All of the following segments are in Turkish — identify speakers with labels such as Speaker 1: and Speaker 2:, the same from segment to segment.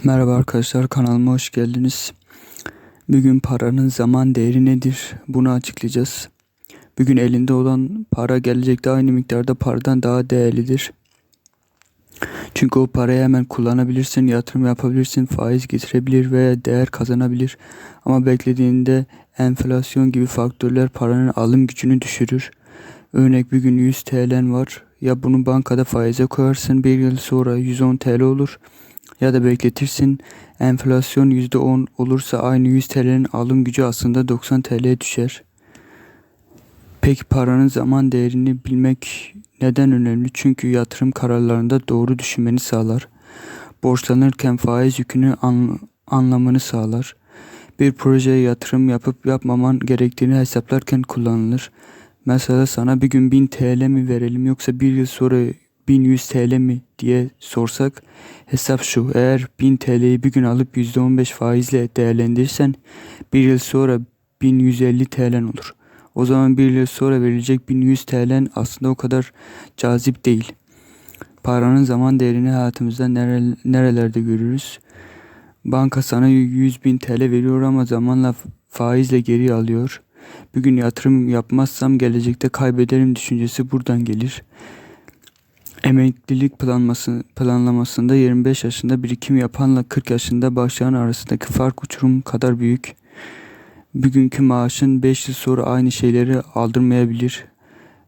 Speaker 1: Merhaba arkadaşlar kanalıma hoş geldiniz. Bugün paranın zaman değeri nedir? Bunu açıklayacağız. Bugün elinde olan para gelecekte aynı miktarda paradan daha değerlidir. Çünkü o parayı hemen kullanabilirsin, yatırım yapabilirsin, faiz getirebilir veya değer kazanabilir. Ama beklediğinde enflasyon gibi faktörler paranın alım gücünü düşürür. Örnek bir gün 100 TL'n var. Ya bunu bankada faize koyarsın bir yıl sonra 110 TL olur ya da bekletirsin. Enflasyon %10 olursa aynı 100 TL'nin alım gücü aslında 90 TL'ye düşer. Peki paranın zaman değerini bilmek neden önemli? Çünkü yatırım kararlarında doğru düşünmeni sağlar. Borçlanırken faiz yükünü an, anlamını sağlar. Bir projeye yatırım yapıp yapmaman gerektiğini hesaplarken kullanılır. Mesela sana bir gün 1000 TL mi verelim yoksa bir yıl sonra 1100 TL mi diye sorsak hesap şu eğer 1000 TL'yi bir gün alıp %15 faizle değerlendirirsen bir yıl sonra 1150 TL olur. O zaman bir yıl sonra verilecek 1100 TL aslında o kadar cazip değil. Paranın zaman değerini hayatımızda nerelerde görürüz? Banka sana 100 bin TL veriyor ama zamanla faizle geri alıyor. Bugün yatırım yapmazsam gelecekte kaybederim düşüncesi buradan gelir. Emeklilik planlaması, planlamasında 25 yaşında birikim yapanla 40 yaşında başlayan arasındaki fark uçurum kadar büyük. Bugünkü maaşın 5 yıl sonra aynı şeyleri aldırmayabilir.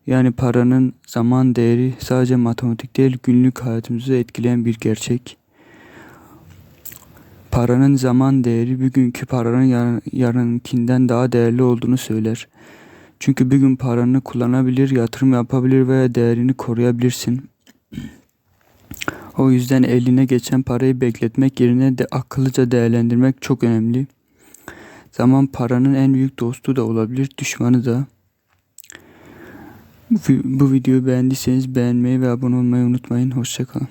Speaker 1: Yani paranın zaman değeri sadece matematik değil günlük hayatımızı etkileyen bir gerçek. Paranın zaman değeri bugünkü paranın yar yarınkinden daha değerli olduğunu söyler. Çünkü bugün paranı kullanabilir, yatırım yapabilir veya değerini koruyabilirsin. O yüzden eline geçen parayı bekletmek yerine de akıllıca değerlendirmek çok önemli. Zaman paranın en büyük dostu da olabilir, düşmanı da. Bu, videoyu beğendiyseniz beğenmeyi ve abone olmayı unutmayın. Hoşçakalın.